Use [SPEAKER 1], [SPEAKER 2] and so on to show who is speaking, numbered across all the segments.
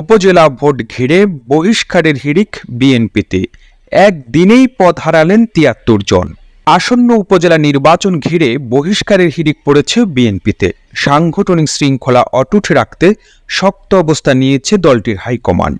[SPEAKER 1] উপজেলা ভোট ঘিরে বহিষ্কারের হিড়িক বিএনপিতে। একদিনেই পদ হারালেন তিয়াত্তর জন। আসন্ন উপজেলা নির্বাচন ঘিরে বহিষ্কারের হিড়িক পড়েছে বিএনপিতে। সাংগঠনিক শৃঙ্খলা অটুট রাখতে শক্ত অবস্থা নিয়েছে দলটির হাইকমান্ড।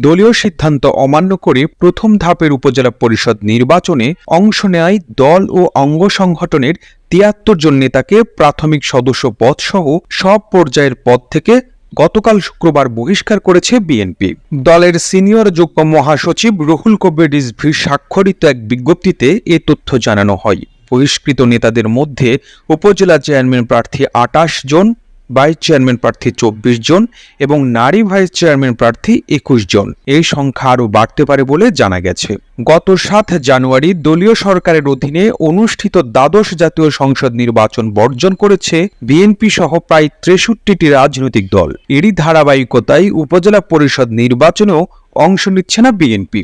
[SPEAKER 1] দলীয় সিদ্ধান্ত অমান্য করে প্রথম ধাপের উপজেলা পরিষদ নির্বাচনে অংশ নেয় দল ও অঙ্গ সংগঠনের তিয়াত্তর জন নেতাকে প্রাথমিক সদস্য পদ সহ সব পর্যায়ের পদ থেকে গতকাল শুক্রবার বহিষ্কার করেছে বিএনপি। দলের সিনিয়র যুগ্ম মহাসচিব রুহুল কবির রিজভির স্বাক্ষরিত এক বিজ্ঞপ্তিতে এ তথ্য জানানো হয়। বহিষ্কৃত নেতাদের মধ্যে উপজেলা চেয়ারম্যান প্রার্থী আটাশ জন ভাইস চেয়ারম্যান প্রার্থী চব্বিশ জন এবং নারী ভাইস চেয়ারম্যান প্রার্থী একুশ জন। এই সংখ্যা আরও বাড়তে পারে বলে জানা গেছে। গত সাত জানুয়ারি দলীয় সরকারের অধীনে অনুষ্ঠিত দ্বাদশ জাতীয় সংসদ নির্বাচন বর্জন করেছে বিএনপি সহ প্রায় তেষট্টিটি রাজনৈতিক দল। এরই ধারাবাহিকতায় উপজেলা পরিষদ নির্বাচনেও অংশ নিচ্ছে না বিএনপি।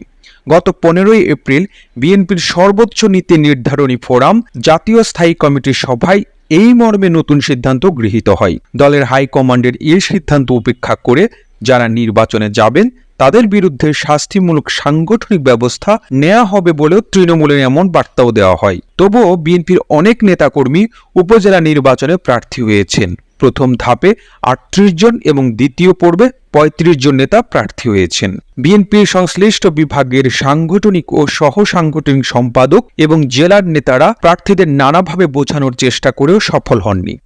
[SPEAKER 1] গত পনেরোই এপ্রিল বিএনপির সর্বোচ্চ নীতি নির্ধারণী ফোরাম জাতীয় স্থায়ী কমিটির সভায় এই মর্মে নতুন সিদ্ধান্ত গৃহীত হয়। দলের হাইকমান্ডের এই সিদ্ধান্ত উপেক্ষা করে যারা নির্বাচনে যাবেন, তাদের বিরুদ্ধে শাস্তিমূলক সাংগঠনিক ব্যবস্থা নেওয়া হবে বলেও তৃণমূলের এমন বার্তাও দেওয়া হয়। তবুও বিএনপির অনেক নেতাকর্মী উপজেলা নির্বাচনে প্রার্থী হয়েছেন। প্রথম ধাপে আটত্রিশ জন এবং দ্বিতীয় পর্বে পঁয়ত্রিশ জন নেতা প্রার্থী হয়েছেন। বিএনপির সংশ্লিষ্ট বিভাগের সাংগঠনিক ও সহ সাংগঠনিক সম্পাদক এবং জেলার নেতারা প্রার্থীদের নানাভাবে বোঝানোর চেষ্টা করেও সফল হননি।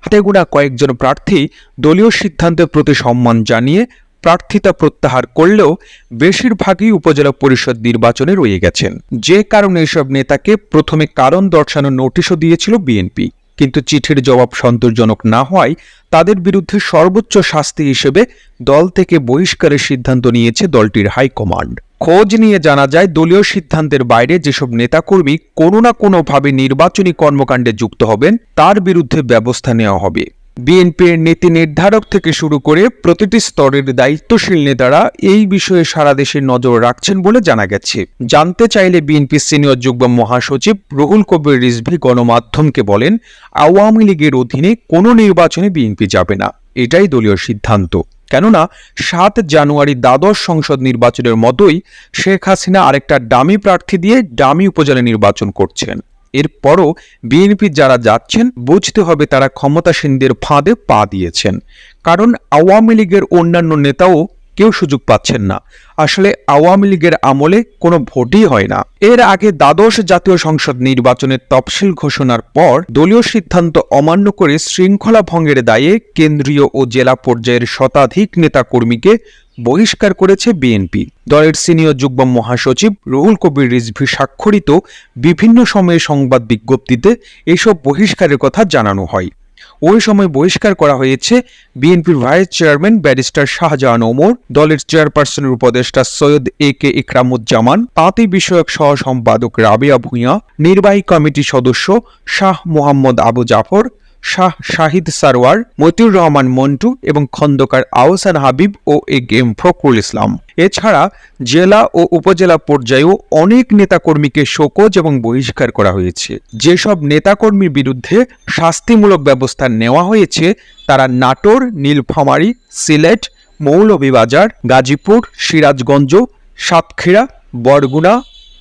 [SPEAKER 1] হাতে গোনা কয়েকজন প্রার্থী দলীয় সিদ্ধান্তের প্রতি সম্মান জানিয়ে প্রার্থিতা প্রত্যাহার করলেও বেশিরভাগই উপজেলা পরিষদ নির্বাচনে রয়ে গেছেন। যে কারণে এসব নেতাকে প্রথমে কারণ দর্শানোর নোটিশও দিয়েছিল বিএনপি। কিন্তু চিঠির জবাব সন্তোষজনক না হওয়ায় তাদের বিরুদ্ধে সর্বোচ্চ শাস্তি হিসেবে দল থেকে বহিষ্কারের সিদ্ধান্ত নিয়েছে দলটির হাইকমান্ড। খোঁজ নিয়ে জানা যায়, দলীয় সিদ্ধান্তের বাইরে যেসব নেতাকর্মী কোনো না কোনোভাবে নির্বাচনী কর্মকাণ্ডে যুক্ত হবেন, তার বিরুদ্ধে ব্যবস্থা নেওয়া হবে। বিএনপির নীতি নির্ধারক থেকে শুরু করে প্রতিটি স্তরের দায়িত্বশীল নেতারা এই বিষয়ে সারা দেশে নজর রাখছেন বলে জানা গেছে। জানতে চাইলে বিএনপি সিনিয়র যুগ্ম মহাসচিব রুহুল কবির রিজভি গণমাধ্যমকে বলেন, আওয়ামী লীগের অধীনে কোনো নির্বাচনে বিএনপি যাবে না। এটাই দলীয় সিদ্ধান্ত। কেননা, সাত জানুয়ারি দ্বাদশ সংসদ নির্বাচনের মতোই শেখ হাসিনা আরেকটা ডামি প্রার্থী দিয়ে ডামি উপজেলা নির্বাচন করছেন। এরপরও বিএনপি যারা যাচ্ছেন, বুঝতে হবে তারা ক্ষমতাসীনদের ফাঁদে পা দিয়েছেন। কারণ আওয়ামী লীগের অন্যান্য নেতাও কেউ সুযোগ পাচ্ছেন না। আসলে আওয়ামী লীগের আমলে কোনো ভোটই হয় না। এর আগে দ্বাদশ জাতীয় সংসদ নির্বাচনের তফসিল ঘোষণার পর দলীয় সিদ্ধান্ত অমান্য করে শৃঙ্খলা ভঙ্গের দায়ে কেন্দ্রীয় ও জেলা পর্যায়ের শতাধিক নেতাকর্মীকে বহিষ্কার করেছে বিএনপি। দলের সিনিয়র যুগ্ম মহাসচিব রুহুল কবির রিজভি স্বাক্ষরিত বিভিন্ন সময়ে সংবাদ বিজ্ঞপ্তিতে এসব বহিষ্কারের কথা জানানো হয়। ওই সময় বহিষ্কার করা হয়েছে বিএনপির vice chairman barrister Shahjahan Omar, দলের চেয়ারপারসনের উপদেষ্টা সৈয়দ এ কে ইকরামুজ্জামান তাঁতি বিষয়ক সহ সম্পাদক রাবিয়া ভূঁইয়া, নির্বাহী কমিটি সদস্য শাহ মোহাম্মদ আবু জাফর শাহ শাহিদ সারওয়ার, মতিউর রহমান মন্টু এবং খন্দকার আহসান হাবিব ও এ গেম ফখরুল ইসলাম। এছাড়া জেলা ও উপজেলা পর্যায়েও অনেক নেতাকর্মীকে শোকজ এবং বহিষ্কার করা হয়েছে। যেসব নেতাকর্মীর বিরুদ্ধে শাস্তিমূলক ব্যবস্থা নেওয়া হয়েছে, তারা নাটোর, নীলফামারী, সিলেট, মৌলভীবাজার, গাজীপুর, সিরাজগঞ্জ, সাতক্ষীরা, বরগুনা,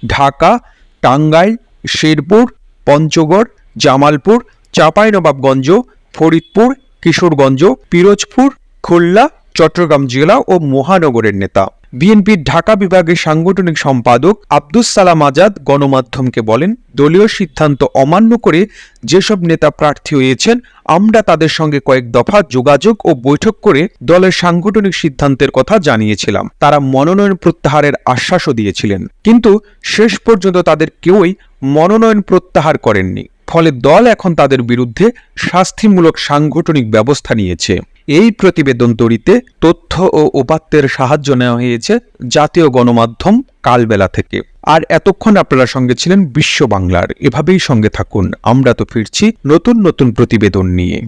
[SPEAKER 1] ঢাকা, টাঙ্গাইল, শেরপুর, পঞ্চগড়, জামালপুর চাঁপাইনবাবগঞ্জ, ফরিদপুর, কিশোরগঞ্জ, পিরোজপুর, খুলনা, চট্টগ্রাম জেলা ও মহানগরের নেতা। বিএনপির ঢাকা বিভাগের সাংগঠনিক সম্পাদক আব্দুস সালাম আজাদ গণমাধ্যমকে বলেন, দলীয় সিদ্ধান্ত অমান্য করে যেসব নেতা প্রার্থী হয়েছেন, আমরা তাদের সঙ্গে কয়েক দফা যোগাযোগ ও বৈঠক করে দলের সাংগঠনিক সিদ্ধান্তের কথা জানিয়েছিলাম। তারা মনোনয়ন প্রত্যাহারের আশ্বাসও দিয়েছিলেন। কিন্তু শেষ পর্যন্ত তাদের কেউই মনোনয়ন প্রত্যাহার করেননি। ফলে দল এখন তাদের বিরুদ্ধে শাস্তিমূলক সাংগঠনিক ব্যবস্থা নিয়েছে। এই প্রতিবেদন তৈরিতে তথ্য ও উপাত্তের সাহায্য নেওয়া হয়েছে জাতীয় গণমাধ্যম কালবেলা থেকে। আর এতক্ষণ আপনারা সঙ্গে ছিলেন বিশ্ব বাংলার। এভাবেই সঙ্গে থাকুন। আমরা তো ফিরছি নতুন নতুন প্রতিবেদন নিয়ে।